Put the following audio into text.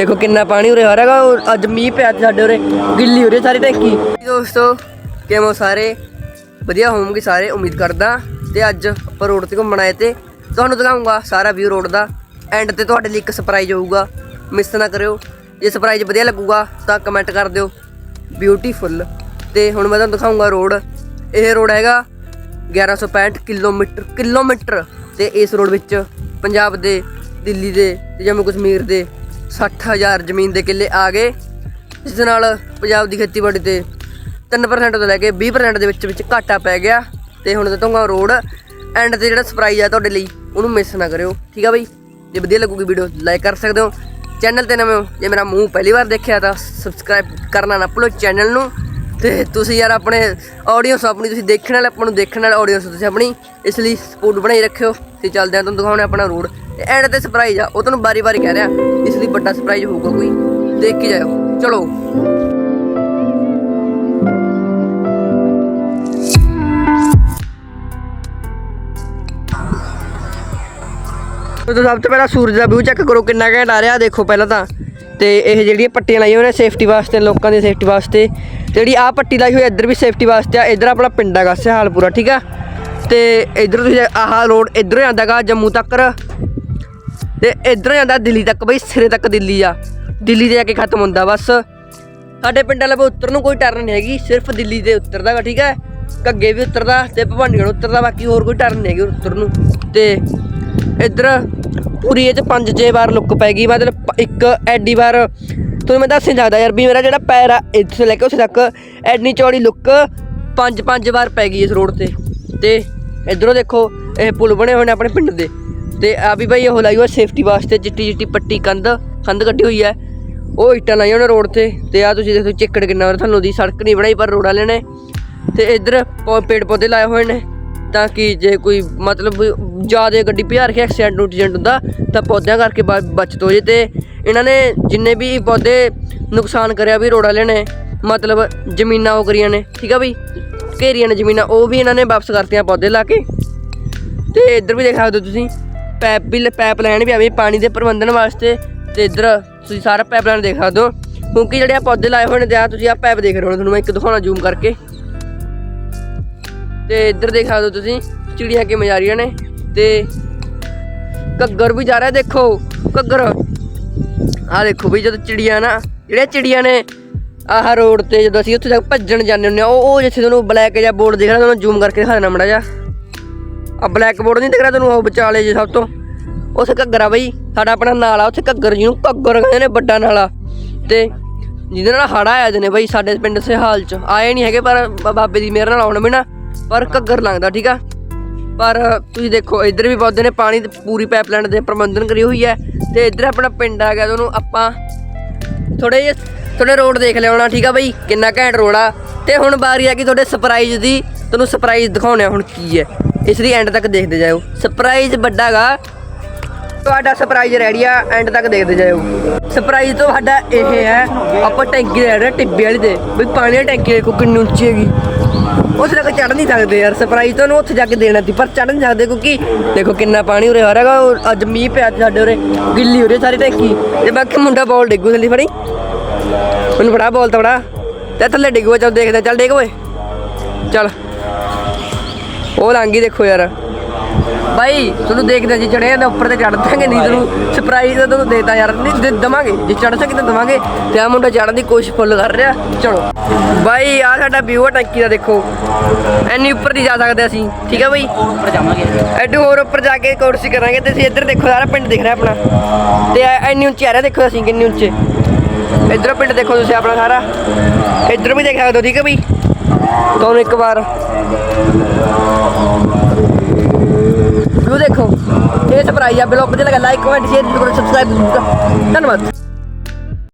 ਦੇਖੋ ਕਿੰਨਾ ਪਾਣੀ ਉਰੇ ਆ ਰਿਹਾਗਾ ਉਹ ਅੱਜ ਮੀਂਹ ਪਿਆ ਤੇ ਸਾਡੇ ਉਰੇ, ਗਿੱਲੀ ਹੋ ਰਹੀ ਸਾਰੀ ਟੈਂਕੀ ਦੋਸਤੋ, ਕਿਵੇਂ ਸਾਰੇ? ਵਧੀਆ ਹੋਵੋਗੇ ਸਾਰੇ, ਉਮੀਦ ਕਰਦਾ। ਤੇ ਅੱਜ ਆਪਾਂ ਰੋਡ ਤੇ ਘੁੰਮਣ ਆਏ ਤੇ ਤੁਹਾਨੂੰ ਦਿਖਾਉਂਗਾ ਸਾਰਾ ਵਿਊ ਰੋਡ ਦਾ। ਐਂਡ ਤੇ ਤੁਹਾਡੇ ਲਈ ਇੱਕ ਸਰਪ੍ਰਾਈਜ਼ ਹੋਊਗਾ। ਮਿਸ ਨਾ ਕਰਿਓ। ਜੇ ਸਰਪ੍ਰਾਈਜ਼ ਵਧੀਆ ਲੱਗੂਗਾ, ਤਾਂ ਕਮੈਂਟ ਕਰ ਦਿਓ। ਬਿਊਟੀਫੁੱਲ ਤੇ ਹੁਣ ਮੈਂ ਤੁਹਾਨੂੰ ਦਿਖਾਉਂਗਾ ਰੋਡ। ਇਹ ਰੋਡ ਹੈਗਾ 1165 ਕਿਲੋਮੀਟਰ ਕਿਲੋਮੀਟਰ। ਤੇ ਇਸ ਰੋਡ ਵਿੱਚ ਪੰਜਾਬ ਦੇ, ਦਿੱਲੀ ਦੇ, ਤੇ ਜੰਮੂ ਕਸ਼ਮੀਰ ਦੇ 60000 ਜ਼ਮੀਨ ਦੇ ਕਿੱਲੇ ਆ ਗਏ। ਜਿਸ ਨਾਲ ਪੰਜਾਬ ਦੀ ਖੇਤੀਬਾੜੀ ਤੇ 3% ਤੋਂ ਲੈ ਕੇ 20% ਦੇ ਵਿੱਚ ਵਿੱਚ ਘਾਟਾ ਪੈ ਗਿਆ ਤੇ ਹੁਣ ਦਿੱਤੂਗਾ ਰੋਡ ਐਂਡ ਤੇ ਜਿਹੜਾ ਸਰਪ੍ਰਾਈਜ਼ ਆ ਤੁਹਾਡੇ ਲਈ, ਉਹਨੂੰ ਮਿਸ ਨਾ ਕਰਿਓ। ਠੀਕ ਆ ਬਈ? ਜੇ ਵਧੀਆ ਲੱਗੂਗੀ ਵੀਡੀਓ ਲਾਈਕ ਕਰ ਸਕਦੇ ਹੋ। ਚੈਨਲ ਤੇ ਨਵੇਂ ਹੋ, ਜੇ ਮੇਰਾ ਮੂੰਹ ਪਹਿਲੀ ਵਾਰ ਦੇਖਿਆ ਤਾਂ ਸਬਸਕ੍ਰਾਈਬ ਕਰਨਾ ਨਾ ਭੁੱਲੋ ਚੈਨਲ ਨੂੰ। ਤੇ ਤੁਸੀਂ ਯਾਰ ਆਪਣੇ ਆਡੀਅנס ਆਪਣੀ, ਤੁਸੀਂ ਦੇਖਣ ਵਾਲੇ, ਆਪਾਂ ਨੂੰ ਦੇਖਣ ਵਾਲੇ ਆਡੀਅנס ਤੁਸੀਂ ਆਪਣੀ, ਇਸ ਲਈ ਸਪੋਰਟ ਬਣਾਈ ਰੱਖਿਓ। ਤੇ ਚੱਲਦੇ ਆ ਤੁਹਾਨੂੰ ਦਿਖਾਉਣੇ ਆਪਣਾ ਰੋਡ ਤੇ ਐਂਡ ਤੇ ਸਰਪ੍ਰਾਈਜ਼ ਆ। ਉਹ ਤੁਹਾਨੂੰ ਬਾਰੀ-ਬਾਰੀ ਕਹਿ ਰਿਹਾ, ਇਸ ਲਈ ਵੱਡਾ ਸਰਪ੍ਰਾਈਜ਼ ਹੋਊਗਾ ਕੋਈ। ਦੇਖ ਕੇ ਜਾਇਓ। ਚਲੋ। ਤੋ ਸਭ ਤੋਂ ਪਹਿਲਾਂ ਸੂਰਜ ਦਾ ਵਿਊ ਚੈੱਕ ਕਰੋ ਕਿੰਨਾ ਘੈਂਟ ਆ ਰਿਹਾ। ਦੇਖੋ ਪਹਿਲਾਂ ਤਾਂ, ਤੇ ਇਹ ਜਿਹੜੀਆਂ ਪੱਟੀਆਂ ਲਾਈਆਂ ਉਹਨੇ ਸੇਫਟੀ ਵਾਸਤੇ, ਲੋਕਾਂ ਦੀ ਸੇਫਟੀ ਵਾਸਤੇ। ਜਿਹੜੀ ਆਹ ਪੱਟੀ ਲਾਈ ਹੋਈ ਇੱਧਰ ਵੀ ਸੇਫਟੀ ਵਾਸਤੇ ਆ। ਇੱਧਰ ਆਪਣਾ ਪਿੰਡ ਹੈਗਾ ਸਿਹਾਲਪੁਰਾ, ਠੀਕ ਆ? ਤੇ ਇੱਧਰ ਤੁਸੀਂ ਆਹ ਰੋਡ ਇੱਧਰੋਂ ਜਾਂਦਾਗਾ ਜੰਮੂ ਤੱਕ। ਤੇ ਇੱਧਰੋਂ ਜਾਂਦਾ ਦਿੱਲੀ ਤੱਕ ਬਈ, ਸਿਰੇ ਤੱਕ ਦਿੱਲੀ ਆ। ਦਿੱਲੀ ਤੇ ਜਾ ਕੇ ਖਤਮ ਹੁੰਦਾ ਬਸ। ਸਾਡੇ ਪਿੰਡ ਵਾਲੇ ਉੱਤਰ ਨੂੰ ਕੋਈ ਟਰਨ ਨਹੀਂ ਹੈਗੀ, ਸਿਰਫ ਦਿੱਲੀ ਤੇ ਵਾ ਠੀਕ ਹੈ? ਘੱਗੇ ਵੀ ਉੱਤਰਦਾ ਤੇ ਭਵਾਨੀਗੜ੍ਹ ਉੱਤਰਦਾ, ਬਾਕੀ ਹੋਰ ਕੋਈ ਟਰਨ ਨਹੀਂ ਹੈਗੀ ਉੱਤਰ ਨੂੰ। ਤੇ ਇੱਧਰ ਪੂਰੀ ਇਹ ਚ ਪੰਜ ਛੇ ਵਾਰ ਲੁੱਕ ਪੈ ਗਈ, ਮਤਲਬ ਇੱਕ ਐਡੀ ਵਾਰ ਤੁਹਾਨੂੰ ਮੈਂ ਦੱਸ ਨਹੀਂ ਸਕਦਾ ਯਾਰ ਵੀ ਮੇਰਾ ਜਿਹੜਾ ਪੈਰ ਆ, ਇੱਥੇ ਲੈ ਕੇ ਉੱਥੇ ਤੱਕ ਐਡੀ ਚੌੜੀ ਲੁੱਕ ਪੰਜ ਪੰਜ ਵਾਰ ਪੈ ਗਈ ਇਸ ਰੋਡ ਤੇ। ਤੇ ਇੱਧਰੋਂ ਦੇਖੋ, ਇਹ ਪੁਲ ਬਣੇ ਹੋਏ ਨੇ ਆਪਣੇ ਪਿੰਡ ਦੇ। ਤੇ ਆ ਵੀ ਭਾਈ ਉਹ ਲਾਈ ਹੋਈ ਸੇਫਟੀ ਵਾਸਤੇ, ਚਿੱਟੀ ਚਿੱਟੀ ਪੱਟੀ ਕੰਧ ਕੰਧ ਕੱਢੀ ਹੋਈ ਹੈ ਉਹ ਇੱਟਾਂ ਲਾਈਆਂ ਉਹਨੇ ਰੋਡ ਤੇ ਤੇ ਆ ਤੁਸੀਂ ਦੇਖੋ ਚਿੱਕੜ ਕਿੰਨਾ ਹੋਰ ਤੁਹਾਨੂੰ ਦੀ ਸੜਕ ਨਹੀਂ ਬਣਾਈ, ਪਰ ਰੋਡ ਵਾਲੇ ਨੇ। ਤੇ ਇੱਧਰ ਪੌ- ਪੇੜ ਪੌਦੇ ਲਾਏ ਹੋਏ ਨੇ, ਤਾਂ ਕਿ ਜੇ ਕੋਈ ਮਤਲਬ ਜ਼ਿਆਦਾ ਗੱਡੀ ਭਜਾ ਕੇ ਐਕਸੀਡੈਂਟ ਐਕਸੀਡੈਂਟ ਹੁੰਦਾ, ਤਾਂ ਪੌਦਿਆਂ ਕਰਕੇ ਬ- ਬਚਤ ਹੋ ਜੇ। ਤੇ ਇਹਨਾਂ ਨੇ ਜਿੰਨੇ ਵੀ ਪੌਦੇ ਨੁਕਸਾਨ ਕਰਿਆ ਵੀ ਰੋਡ ਵਾਲਿਆਂ ਨੇ, ਮਤਲਬ ਜ਼ਮੀਨਾਂ ਉਹ ਕਰੀਆਂ ਨੇ, ਠੀਕ ਆ ਬਈ? ਘੇਰੀਆਂ ਨੇ ਜ਼ਮੀਨਾਂ, ਉਹ ਵੀ ਇਹਨਾਂ ਨੇ ਵਾਪਸ ਕਰਤੀਆਂ ਪੌਦੇ ਲਾ ਕੇ। ਤੇ ਇੱਧਰ ਵੀ ਦੇਖ ਸਕਦੇ ਹੋ ਤੁਸੀਂ ਪੈਪ ਵੀ ਪਾਈਪ ਲਾਈਨ ਵੀ ਆਵੇ ਪਾਣੀ ਦੇ ਪ੍ਰਬੰਧਨ ਵਾਸਤੇ ਤੇ ਇੱਧਰ ਤੁਸੀਂ ਸਾਰਾ ਪਾਈਪ ਲਾਈਨ ਦੇਖ ਸਕਦੇ ਹੋ। ਕਿਉਂਕਿ ਜਿਹੜੇ ਆ ਪੌਦੇ ਲਾਏ ਹੋਏ ਨੇ ਤੇ ਆ ਤੁਸੀਂ ਆ ਪਾਈਪ ਦੇਖ ਰਹੇ ਹੋ, ਤੁਹਾਨੂੰ ਮੈਂ ਇੱਕ ਦਿਖਾਉਣਾ ਜ਼ੂਮ ਕਰਕੇ। ਤੇ ਇੱਧਰ ਦੇਖ ਸਕਦੇ ਹੋ ਤੁਸੀਂ, ਚਿੜੀਆਂ ਕਿਵੇਂ ਜਾ ਰਹੀਆਂ ਨੇ ਤੇ ਘੱਗਰ ਵੀ ਜਾ ਰਿਹਾ, ਦੇਖੋ ਘੱਗਰ। ਆ ਦੇਖੋ ਵੀ ਜਦੋਂ ਚਿੜੀਆਂ ਨਾ ਜਿਹੜੇ ਚਿੜੀਆਂ ਨੇ ਆਹ ਰੋਡ ਤੇ ਜਦੋਂ ਅਸੀਂ ਉੱਥੇ ਤੱਕ ਭੱਜਣ ਜਾਂਦੇ ਹੁੰਦੇ ਆ ਉਹ ਉਹ ਜਿੱਥੇ ਤੁਹਾਨੂੰ ਬਲੈਕ ਜਾਂ ਬੋਰਡ ਦਿਖ ਰਿਹਾ, ਤੁਹਾਨੂੰ ਜ਼ੂਮ ਕਰਕੇ ਦਿਖਾ ਦੇਣਾ ਮੜਾ ਜਾ ਆ ਬਲੈਕ ਬੋਰਡ ਨਹੀਂ ਦਿਖ ਰਿਹਾ ਤੁਹਾਨੂੰ ਉਹ ਵਿਚਾਲੇ ਜੇ ਸਭ ਤੋਂ? ਉੱਥੇ ਘੱਗਰ ਆ ਬਈ, ਸਾਡਾ ਆਪਣਾ ਨਾਲਾ, ਉੱਥੇ ਘੱਗਰ ਜਿਹਨੂੰ ਘੱਗਰ ਕਹਿੰਦੇ ਨੇ, ਵੱਡਾ ਨਾਲਾ। ਤੇ ਜਿਹਦੇ ਨਾਲ ਹੜਾ ਆਏ ਨੇ ਬਈ ਸਾਡੇ ਪਿੰਡ ਸਿਹਾਲ ਚ। ਆਏ ਨਹੀਂ ਹੈਗੇ ਪਰ ਬ- ਬਾਬੇ ਦੀ ਮਿਹਰ ਨਾਲ ਆਉਣ ਵੀ ਨਾ, ਪਰ ਘੱਗਰ ਲੰਘਦਾ, ਠੀਕ ਆ? ਪਰ ਤੁਸੀਂ ਦੇਖੋ, ਇੱਧਰ ਵੀ ਪੌਦੇ ਨੇ, ਪਾਣੀ ਪੂਰੀ ਪਾਈਪਲਾਈਨ ਦੇ ਪ੍ਰਬੰਧਨ ਕਰੀ ਹੋਈ ਹੈ। ਤੇ ਇੱਧਰ ਆਪਣਾ ਪਿੰਡ ਆ ਗਿਆ ਤੁਹਾਨੂੰ ਆਪਾਂ ਥੋੜੇ ਜਿਹੇ ਥੋੜੇ ਰੋਡ ਦੇਖ ਲਿਆਉਣਾ, ਠੀਕ ਆ ਬਈ? ਕਿੰਨਾ ਘੈਂਟ ਰੋਡ ਆ। ਤੇ ਹੁਣ ਵਾਰੀ ਆ ਗਈ ਤੁਹਾਡੇ ਸਰਪ੍ਰਾਈਜ਼ ਦੀ ਤੁਹਾਨੂੰ ਸਰਪ੍ਰਾਈਜ਼ ਦਿਖਾਉਣਾ ਹੁਣ ਕੀ ਹੈ। ਇਸ ਲਈ ਐਂਡ ਤੱਕ ਦੇਖਦੇ ਜਾਓ ਸਰਪ੍ਰਾਈਜ਼ ਵੱਡਾਗਾ। ਤੁਹਾਡਾ ਸਰਪ੍ਰਾਈਜ਼ ਰੈਡੀ ਆ ਐਂਡ ਤੱਕ ਦੇਖਦੇ ਜਾਓ ਸਰਪ੍ਰਾਈਜ਼ ਸਾਡਾ ਇਹ ਹੈ, ਆਪਾਂ ਟੈਂਕੀ ਲੈ ਰਹੇ ਟਿੱਬੇ ਵਾਲੀ ਦੇ ਵੀ ਪਾਣੀ ਵਾਲੀ ਟੈਂਕੀ ਦੇਖੋ ਕਿੰਨੀ ਉੱਚੀ ਹੈਗੀ। ਉਸ ਤੱਕ ਚੜ ਨਹੀਂ ਸਕਦੇ ਯਾਰ ਸਰਪ੍ਰਾਈਜ਼ ਤੁਹਾਨੂੰ ਉੱਥੇ ਜਾ ਕੇ ਦੇਣਾ ਸੀ, ਪਰ ਚੜ ਨਹੀਂ ਸਕਦੇ ਕਿਉਂਕਿ ਦੇਖੋ ਕਿੰਨਾ ਪਾਣੀ ਉਰੇ ਆ ਰਿਹਾਗਾ ਅੱਜ ਮੀਂਹ ਪਿਆ ਤੇ ਸਾਡੇ ਉਰੇ, ਗਿੱਲੀ ਹੋ ਰਹੀ ਸਾਰੀ ਟੈਂਕੀ। ਤੇ ਬਾਕੀ ਮੁੰਡਾ ਬੋਲ ਡਿੱਗੂ ਥੱਲੇ ਫੜੀ। ਮੈਨੂੰ ਫੜਾ ਬੋਲ ਤਾਂ ਫੜਾ। ਤੇ ਥੱਲੇ ਡਿੱਗੂਆ ਚੱਲ ਦੇਖਦੇ ਚੱਲ ਡਿੱਗ ਓਏ। ਚੱਲ। ਉਹ ਲੰਗੀ ਦੇਖੋ ਯਾਰ। ਬਾਈ, ਤੁਹਾਨੂੰ ਦੇਖਦੇ ਜੀ ਚੜਿਆ ਤਾਂ ਉੱਪਰ ਤੇ ਚੜ ਦਾਂਗੇ, ਨਹੀਂ ਤੁਹਾਨੂੰ ਸਰਪ੍ਰਾਈਜ਼ ਤਾਂ ਤੁਹਾਨੂੰ ਦੇਤਾ ਯਾਰ। ਨਹੀਂ, ਦੇ ਦਵਾਂਗੇ, ਜੇ ਚੜ ਸਕੇ ਤਾਂ ਦਵਾਂਗੇ। ਤੇ ਆ ਮੁੰਡਾ ਚੜਨ ਦੀ ਕੋਸ਼ਿਸ਼ ਫੁੱਲ ਕਰ ਰਿਹਾ। ਚਲੋ। ਬਾਈ ਆ ਸਾਡਾ ਵਿਊ ਆ ਟੈਂਕੀ ਦਾ, ਦੇਖੋ। ਐਨੀ ਉੱਪਰ ਨਹੀਂ ਜਾ ਸਕਦੇ ਅਸੀਂ। ਠੀਕ ਆ ਬਾਈ? ਉੱਪਰ ਜਾਵਾਂਗੇ ਐਡੂ ਹੋਰ ਉੱਪਰ ਜਾ ਕੇ ਕੋਰਸ ਕਰਾਂਗੇ। ਤੇ ਅਸੀਂ ਇੱਧਰ ਦੇਖੋ, ਸਾਰਾ ਪਿੰਡ ਦਿਖ ਰਿਹਾ ਆਪਣਾ। ਤੇ ਐ- ਐਨੀ ਉੱਚੀ ਆ ਰਿਹਾ ਦੇਖੋ ਅਸੀਂ ਕਿੰਨੀ ਉੱਚੇ। ਇੱਧਰੋਂ ਪਿੰਡ ਦੇਖੋ ਤੁਸੀਂ ਆਪਣਾ ਸਾਰਾ। ਇੱਧਰੋਂ ਵੀ ਦੇਖ ਸਕਦੇ ਹੋ ਠੀਕ ਹੈ ਬਾਈ? ਤੁਹਾਨੂੰ ਇੱਕ ਵਾਰ? ਵਿਊ ਦੇਖੋ। ਇਹ ਸਰਪ੍ਰਾਈਜ਼ ਆ, ਬਲੌਗ ਵਧੀਆ ਲੱਗਾ ਲਾਈਕ ਕਮੈਂਟ ਸ਼ੇਅਰ ਕਰੋ। ਸਬਸਕ੍ਰਾਈਬ ਧੰਨਵਾਦ।